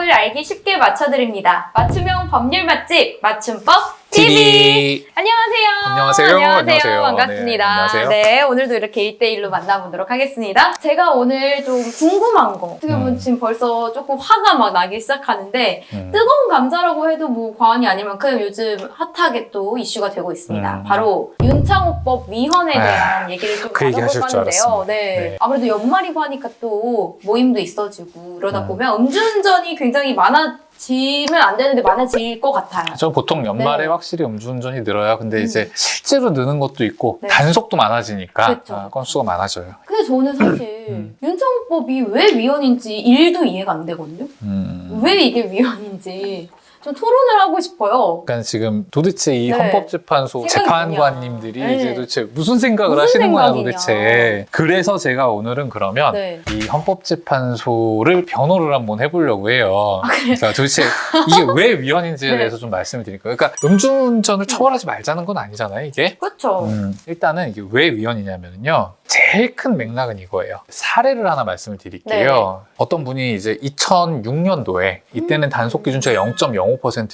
법을 알기 쉽게 맞춰드립니다. 맞춤형 법률 맛집 맞춤법 TV. TV. 안녕하세요. 안녕하세요. 안녕하세요. 반갑습니다. 네, 안녕하세요. 네, 오늘도 이렇게 1대1로 만나보도록 하겠습니다. 제가 오늘 좀 궁금한 거. 어떻게 보면 음. 지금 벌써 조금 화가 막 나기 시작하는데 음. 뜨거운 감자라고 해도 뭐 과언이 아닐 만큼 요즘 핫하게 또 이슈가 되고 있습니다. 음. 바로 윤창호법 위헌에 대한 얘기를 좀그 얘기 하실 나눠볼 줄 건데요. 알았습니다. 네. 네. 아무래도 연말이고 하니까 또 모임도 있어지고 이러다 음. 보면 음주운전이 굉장히 많아 지면 안 되는데 많아질 것 같아요. 저 보통 연말에 네. 확실히 음주운전이 늘어요. 근데 음. 이제 실제로 느는 것도 있고 네. 단속도 많아지니까 그렇죠. 아, 건수가 많아져요. 근데 저는 사실 음. 윤창호법이 왜 위헌인지 일도 이해가 안 되거든요. 음. 왜 이게 위헌인지 좀 토론을 하고 싶어요. 그러니까 지금 도대체 이 네. 헌법재판소 생각이 재판관님들이 뭐냐. 이제 네. 도대체 무슨 생각을 무슨 하시는 거야 생각이냐. 도대체. 그래서 제가 오늘은 그러면 네. 이 헌법재판소를 변호를 한번 해보려고 해요. 그러니까 도대체 이게 왜 위헌인지에 네. 대해서 좀 말씀을 드릴게요. 그러니까 음주운전을 처벌하지 말자는 건 아니잖아요, 이게. 그렇죠. 음, 일단은 이게 왜 위헌이냐면요. 제일 큰 맥락은 이거예요. 사례를 하나 말씀을 드릴게요. 어떤 분이 이제 2006년도에 이때는 단속 기준치가 0.05%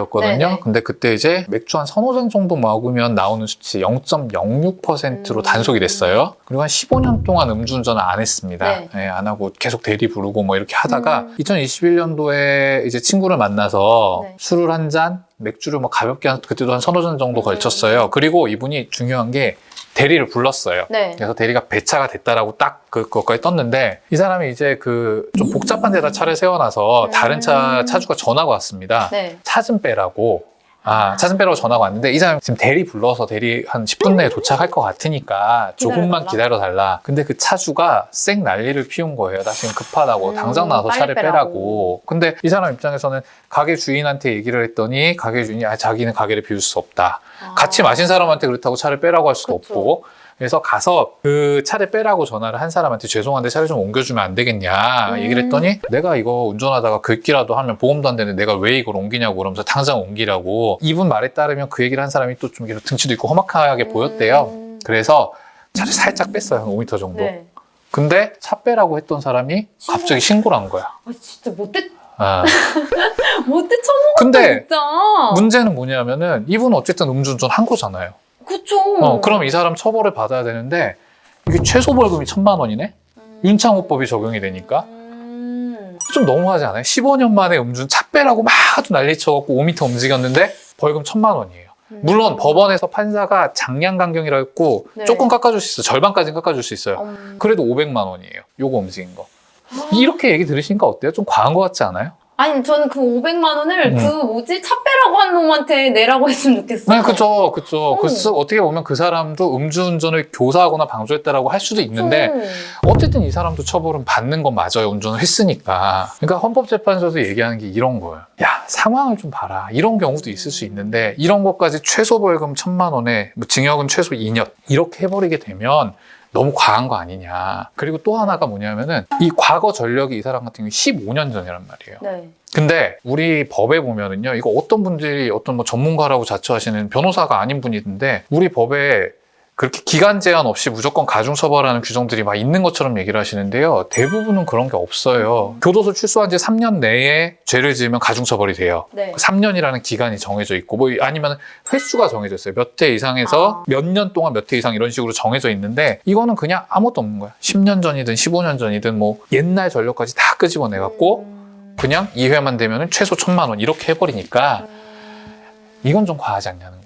였거든요. 네네. 근데 그때 이제 맥주 한 서너 잔 정도 먹으면 나오는 수치 0.06%로 음. 단속이 됐어요. 그리고 한 15년 동안 음주운전을 안 했습니다. 네. 예, 안 하고 계속 대리 부르고 뭐 이렇게 하다가 음. 2021년도에 이제 친구를 만나서 네. 술을 한 잔, 맥주를 뭐 가볍게 한 그때도 한 서너 잔 정도 음. 걸쳤어요. 그리고 이분이 중요한 게 대리를 불렀어요. 네. 그래서 대리가 배차가 됐다라고 딱 그- 그것까지 떴는데 이 사람이 이제 그 좀 복잡한 데다 차를 세워놔서 음. 다른 차 차주가 전화가 왔습니다. 네. 차 좀 빼라고. 아, 차좀 빼라고 전화가 왔는데 이 사람 지금 대리 불러서 대리 한 10분 내에 도착할 것 같으니까 조금만 기다려달라. 기다려 달라. 근데 그 차주가 쌩 난리를 피운 거예요. 나 지금 급하다고 음, 당장 나와서 빨리 차를 빼라고. 빼라고. 근데 이 사람 입장에서는 가게 주인한테 얘기를 했더니 가게 주인이 아, 자기는 가게를 비울 수 없다. 같이 아. 마신 사람한테 그렇다고 차를 빼라고 할 수도 그쵸. 없고 그래서 가서 그 차를 빼라고 전화를 한 사람한테 죄송한데 차를 좀 옮겨주면 안 되겠냐 음. 얘기를 했더니 내가 이거 운전하다가 긁기라도 하면 보험도 안 되는데 내가 왜 이걸 옮기냐고 그러면서 당장 옮기라고 이분 말에 따르면 그 얘기를 한 사람이 또 좀 등치도 있고 험악하게 보였대요 음. 그래서 차를 살짝 뺐어요 한 5m 정도 네. 근데 차 빼라고 했던 사람이. 갑자기 신고를 한 거야 아, 진짜 못돼 아. 못돼 처먹었다 근데 진짜. 문제는 뭐냐면은 이분은 어쨌든 음주운전 한 거잖아요 그쵸. 어, 그럼 이 사람 처벌을 받아야 되는데 이게 최소 벌금이 천만 원이네? 음. 윤창호법이 적용이 되니까 음. 좀 너무하지 않아요? 15년 만에 음주 차 빼라고 막 아주 난리 쳐갖고 5m 움직였는데 벌금 천만 원이에요. 물론 법원에서 판사가 장량 강경이라 했고 네. 조금 깎아줄 수 있어요. 절반까지는 깎아줄 수 있어요. 음. 그래도 500만 원이에요. 요거 움직인 거. 이렇게 얘기 들으시니까 어때요? 좀 과한 것 같지 않아요? 아니 저는 그 500만 원을 음. 그 뭐지 차 빼라고 한 놈한테 내라고 했으면 좋겠어. 네, 그죠, 그죠. 음. 그래서 어떻게 보면 그 사람도 음주운전을 교사하거나 방조했다라고 할 수도 있는데 어쨌든 이 사람도 처벌은 받는 건 맞아요. 운전을 했으니까. 그러니까 헌법재판소에서 얘기하는 게 이런 거예요. 야, 상황을 좀 봐라. 이런 경우도 있을 수 있는데 이런 것까지 최소 벌금 천만 원에 뭐 징역은 최소 2년 이렇게 해버리게 되면 너무 과한 거 아니냐. 그리고 또 하나가 뭐냐면은 이 과거 전력이 이 사람 같은 경우 15년 전이란 말이에요. 네. 근데 우리 법에 보면은요, 이거 어떤 분들이 어떤 뭐 전문가라고 자처하시는 변호사가 아닌 분이 있는데, 우리 법에 그렇게 기간 제한 없이 무조건 가중 처벌하는 규정들이 막 있는 것처럼 얘기를 하시는데요. 대부분은 그런 게 없어요. 교도소 출소한 지 3년 내에 죄를 지으면 가중 처벌이 돼요. 네. 3년이라는 기간이 정해져 있고, 뭐 아니면 횟수가 정해져 있어요. 몇 회 이상에서 아. 몇년 동안 몇 회 이상 이런 식으로 정해져 있는데, 이거는 그냥 아무것도 없는 거야. 10년 전이든 15년 전이든 뭐 옛날 전력까지 다 끄집어내 갖고, 음. 그냥 2회만 되면 최소 천만 원 이렇게 해버리니까 음. 이건 좀 과하지 않냐는.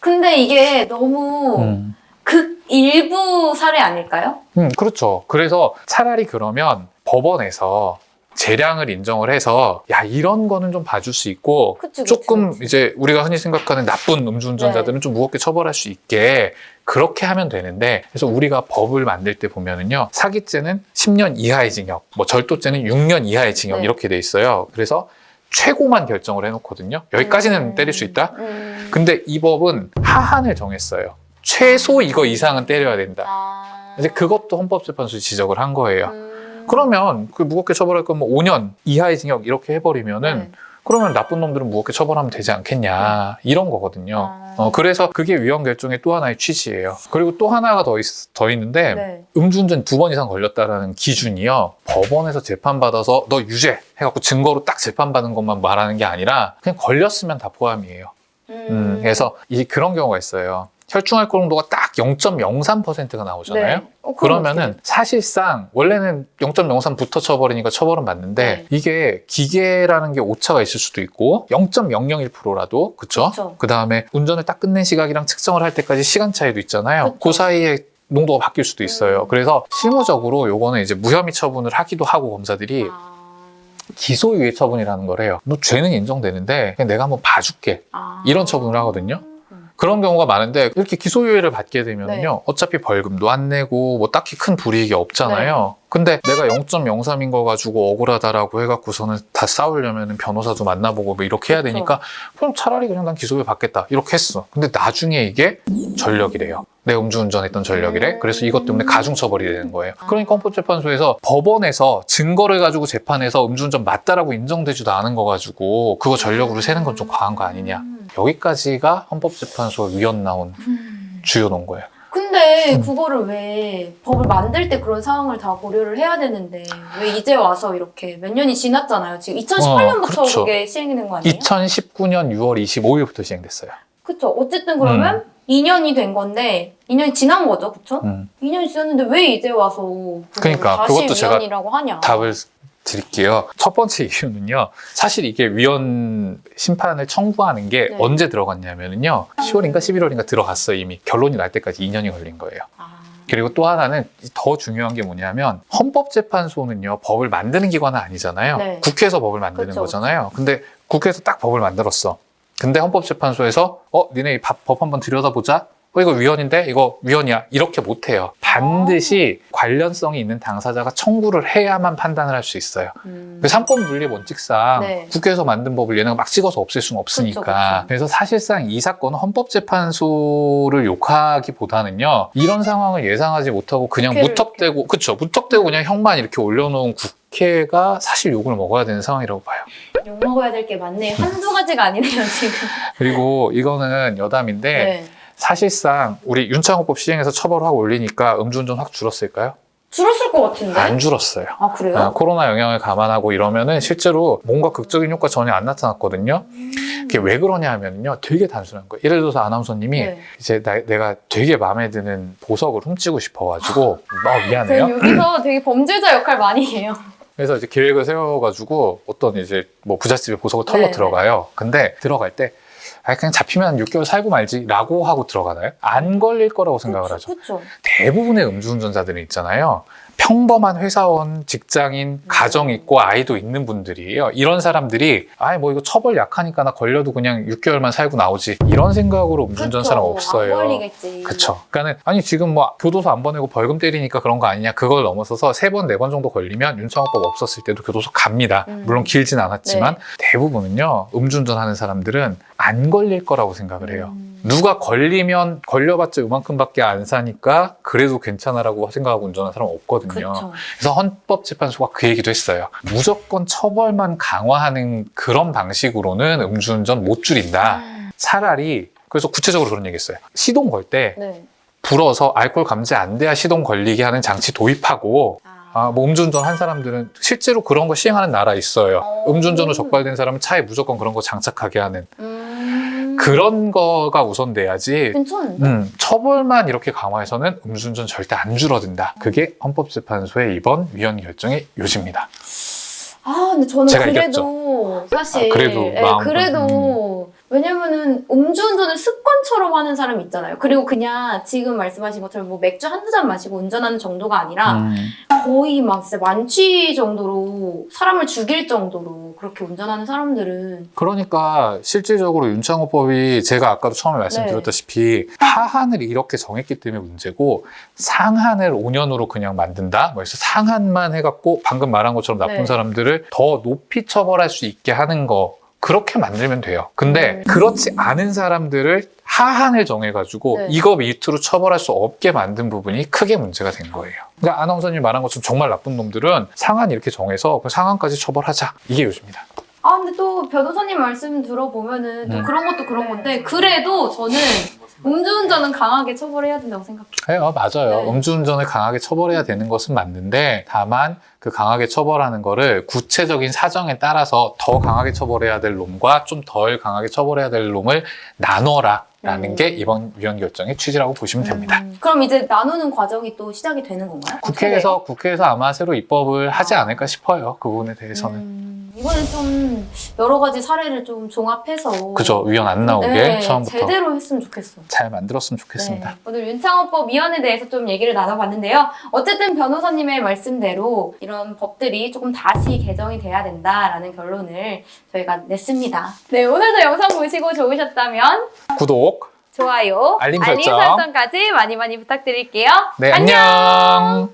근데 이게 너무 음. 극 일부 사례 아닐까요? 음, 그렇죠. 그래서 차라리 그러면 법원에서 재량을 인정을 해서 야 이런 거는 좀 봐줄 수 있고 그치, 그치, 조금 그치. 이제 우리가 흔히 생각하는 나쁜 음주운전자들은 좀 무겁게 처벌할 수 있게 그렇게 하면 되는데 그래서 우리가 법을 만들 때 보면은요 사기죄는 10년 이하의 징역, 뭐 절도죄는 6년 이하의 징역 네. 이렇게 돼 있어요. 그래서 최고만 결정을 해놓거든요. 여기까지는 음. 때릴 수 있다. 음. 근데 이 법은 하한을 정했어요. 최소 이거 이상은 때려야 된다. 아. 이제 그것도 헌법재판소에 지적을 한 거예요. 음. 그러면 그 무겁게 처벌할 거면 뭐 5년 이하의 징역 이렇게 해버리면은 네. 그러면 나쁜 놈들은 무겁게 처벌하면 되지 않겠냐 이런 거거든요. 아. 어, 그래서 그게 위헌 결정의 또 하나의 취지예요. 그리고 또 하나가 더, 있, 더 있는데 네. 음주운전 두 번 이상 걸렸다라는 기준이요. 법원에서 재판받아서 너 유죄 해갖고 증거로 딱 재판받은 것만 말하는 게 아니라 그냥 걸렸으면 다 포함이에요. 음, 그래서 이 그런 경우가 있어요. 혈중알코올 농도가 딱 0.03%가 나오잖아요. 네. 어, 그러면은 사실상 원래는 0.03부터 처벌이니까 처벌은 맞는데 네. 이게 기계라는 게 오차가 있을 수도 있고 0.001%라도 그쵸? 그쵸. 그 다음에 운전을 딱 끝낸 시각이랑 측정을 할 때까지 시간 차이도 있잖아요. 그쵸. 그 사이에 농도가 바뀔 수도 있어요. 음. 그래서 실무적으로 요거는 이제 무혐의 처분을 하기도 하고 검사들이 아. 기소유예 처분이라는 거래요. 너 죄는 인정되는데 내가 한번 봐줄게. 아. 이런 처분을 하거든요. 음. 그런 경우가 많은데 이렇게 기소유예를 받게 되면요 네. 어차피 벌금도 안 내고 뭐 딱히 큰 불이익이 없잖아요. 네. 근데 내가 0.03인 거 가지고 억울하다라고 해갖고서는 다 싸우려면 변호사도 만나보고 뭐 이렇게 해야. 되니까 그럼 차라리 그냥 난 기소유예 받겠다 이렇게 했어. 근데 나중에 이게 전력이래요. 내 음주운전했던 전력이래. 음. 그래서 이것 때문에 가중처벌이 되는 거예요. 아. 그러니까 헌법재판소에서 법원에서 증거를 가지고 재판해서 음주운전 맞다라고 인정되지도 않은 거 가지고 그거 전력으로 세는 건 좀 과한 거 아니냐. 음. 여기까지가 헌법재판소 위헌 나온 음. 주요 논거예요. 근데 음. 그거를 왜 법을 만들 때 그런 상황을 다 고려를 해야 되는데 왜 이제 와서 이렇게 몇 년이 지났잖아요. 지금 2018년부터 어, 그렇죠. 그게 시행이 된 거 아니에요? 2019년 6월 25일부터 시행됐어요. 그쵸. 어쨌든 그러면 2년이 된 건데 2년이 지난 거죠. 그쵸? 음. 2년이 지났는데 왜 이제 와서 그러니까 다시 그것도 제가 위헌이라고 하냐. 답을 드릴게요. 첫 번째 이유는요. 사실 이게 위헌 심판을 청구하는 게 네. 언제 들어갔냐면요. 10월인가 11월인가 들어갔어요. 이미 결론이 날 때까지 2년이 걸린 거예요. 아. 그리고 또 하나는 더 중요한 게 뭐냐면 헌법재판소는요 법을 만드는 기관은 아니잖아요. 네. 국회에서 법을 만드는 그쵸, 거잖아요. 근데 국회에서 딱 법을 만들었어. 근데 헌법재판소에서 어 니네 이 법, 법 한번 들여다보자. 어 이거 위헌인데 이거 위헌이야 이렇게 못해요. 반드시 관련성이 있는 당사자가 청구를 해야만 판단을 할 수 있어요. 음. 그 삼권 분리 원칙상 네. 국회에서 만든 법을 얘네가 막 찍어서 없앨 수는 없으니까. 그쵸, 그쵸. 그래서 사실상 이 사건은 헌법재판소를 욕하기보다는요. 이런 상황을 예상하지 못하고 그냥 무턱대고 그쵸 무턱대고 그냥 형만 이렇게 올려놓은 국회가 사실 욕을 먹어야 되는 상황이라고 봐요. 욕 먹어야 될 게 많네. 한두 가지가 아니네요, 지금. 그리고 이거는 여담인데 네. 사실상 우리 윤창호법 시행해서 처벌하고 올리니까 음주운전 확 줄었을까요? 줄었을 것 같은데. 안 줄었어요. 아, 그래요? 아, 코로나 영향을 감안하고 이러면은 실제로 뭔가 극적인 효과 전혀 안 나타났거든요. 그게 왜 그러냐 하면요. 되게 단순한 거예요. 예를 들어서 아나운서님이 네. 이제 나- 내가 되게 마음에 드는 보석을 훔치고 싶어가지고 어, 저는 미안해요. 여기서 되게 범죄자 역할 많이 해요. 그래서 이제 계획을 세워가지고 어떤 이제 뭐 부잣집에 보석을 털러 네네. 들어가요. 근데 들어갈 때 아, 그냥 잡히면 한 6개월 살고 말지라고 하고 들어가나요? 안 걸릴 거라고 생각을 하죠. 그렇죠. 대부분의 음주운전자들은 있잖아요. 평범한 회사원, 직장인, 가정 있고 아이도 있는 분들이에요. 이런 사람들이 아이 뭐 이거 처벌 약하니까 나 걸려도 그냥 6개월만 살고 나오지 이런 생각으로 음주운전 사람 없어요. 안 걸리겠지. 그쵸. 그러니까는 아니 지금 뭐 교도소 안 보내고 벌금 때리니까 그런 거 아니냐 그걸 넘어서서 세 번 네 번 정도 걸리면 윤창호법 없었을 때도 교도소 갑니다. 음. 물론 길진 않았지만 네. 대부분은요 음주운전 하는 사람들은 안 걸릴 거라고 생각을 해요. 음. 누가 걸리면 걸려봤자 요만큼밖에 안 사니까 그래도 괜찮아라고 생각하고 운전하는 사람 은 없거든요. 그렇죠. 그래서 헌법재판소가 그 얘기도 했어요. 무조건 처벌만 강화하는 그런 방식으로는 음주운전 못 줄인다. 차라리 그래서 구체적으로 그런 얘기했어요. 시동 걸때 네. 불어서 알코올 감지 안 돼야 시동 걸리게 하는 장치 도입하고 아, 뭐 음주운전 한 사람들은 실제로 그런 거 시행하는 나라 있어요. 어. 음주운전으로 적발된 사람은 차에 무조건 그런 거 장착하게 하는 음. 그런 거가 우선 돼야지 괜찮은데? 음, 처벌만 이렇게 강화해서는 음주운전 절대 안 줄어든다. 그게 헌법재판소의 이번 위헌 결정의 요지입니다. 아, 근데 저는 제가 그래도 사실 아, 그래도 예, 마음- 음. 그래도 왜냐면은 음주운전을 습관처럼 하는 사람 있잖아요. 그리고 그냥 지금 말씀하신 것처럼 뭐 맥주 한두 잔 마시고 운전하는 정도가 아니라 음, 거의 막 진짜 만취 정도로 사람을 죽일 정도로 그렇게 운전하는 사람들은 그러니까 실질적으로 윤창호법이 제가 아까도 처음에 말씀드렸다시피 하한을 이렇게 정했기 때문에 문제고 상한을 5년으로 그냥 만든다. 뭐 그래서 상한만 해갖고 방금 말한 것처럼 나쁜 네. 사람들을 더 높이 처벌할 수 있게 하는 거 그렇게 만들면 돼요. 근데 음. 그렇지 않은 사람들을 하한을 정해가지고 네. 이거 밑으로 처벌할 수 없게 만든 부분이 크게 문제가 된 거예요. 그러니까 아나운서님 말한 것처럼 정말 나쁜 놈들은 상한 이렇게 정해서 그 상한까지 처벌하자 이게 요즘입니다. 아 근데 또 변호사님 말씀 들어보면은 또 음. 그런 것도 그런 건데 그래도 저는 음주운전은 강하게 처벌해야 된다고 생각해요. 해요, 맞아요. 네. 음주운전을 강하게 처벌해야 되는 것은 맞는데 다만 그 강하게 처벌하는 거를 구체적인 사정에 따라서 더 강하게 처벌해야 될 놈과 좀 덜 강하게 처벌해야 될 놈을 나눠라. 라는 음. 게 이번 위원 결정의 취지라고 보시면 됩니다. 음, 그럼 이제 나누는 과정이 또 시작이 되는 건가요? 국회에서 국회에서 아마 새로 입법을 하지 않을까 싶어요. 그 부분에 대해서는. 음, 이번에 좀 여러 가지 사례를 좀 종합해서 그죠. 위원 안 나오게 네, 처음부터 제대로 했으면 좋겠어. 잘 만들었으면 좋겠습니다. 네, 오늘 윤창호법 위원에 대해서 좀 얘기를 나눠봤는데요. 어쨌든 변호사님의 말씀대로 이런 법들이 조금 다시 개정이 돼야 된다라는 결론을 저희가 냈습니다. 네, 오늘도 영상 보시고 좋으셨다면 구독. 좋아요, 알림 설정. 설정까지 많이 많이 부탁드릴게요. 네, 안녕.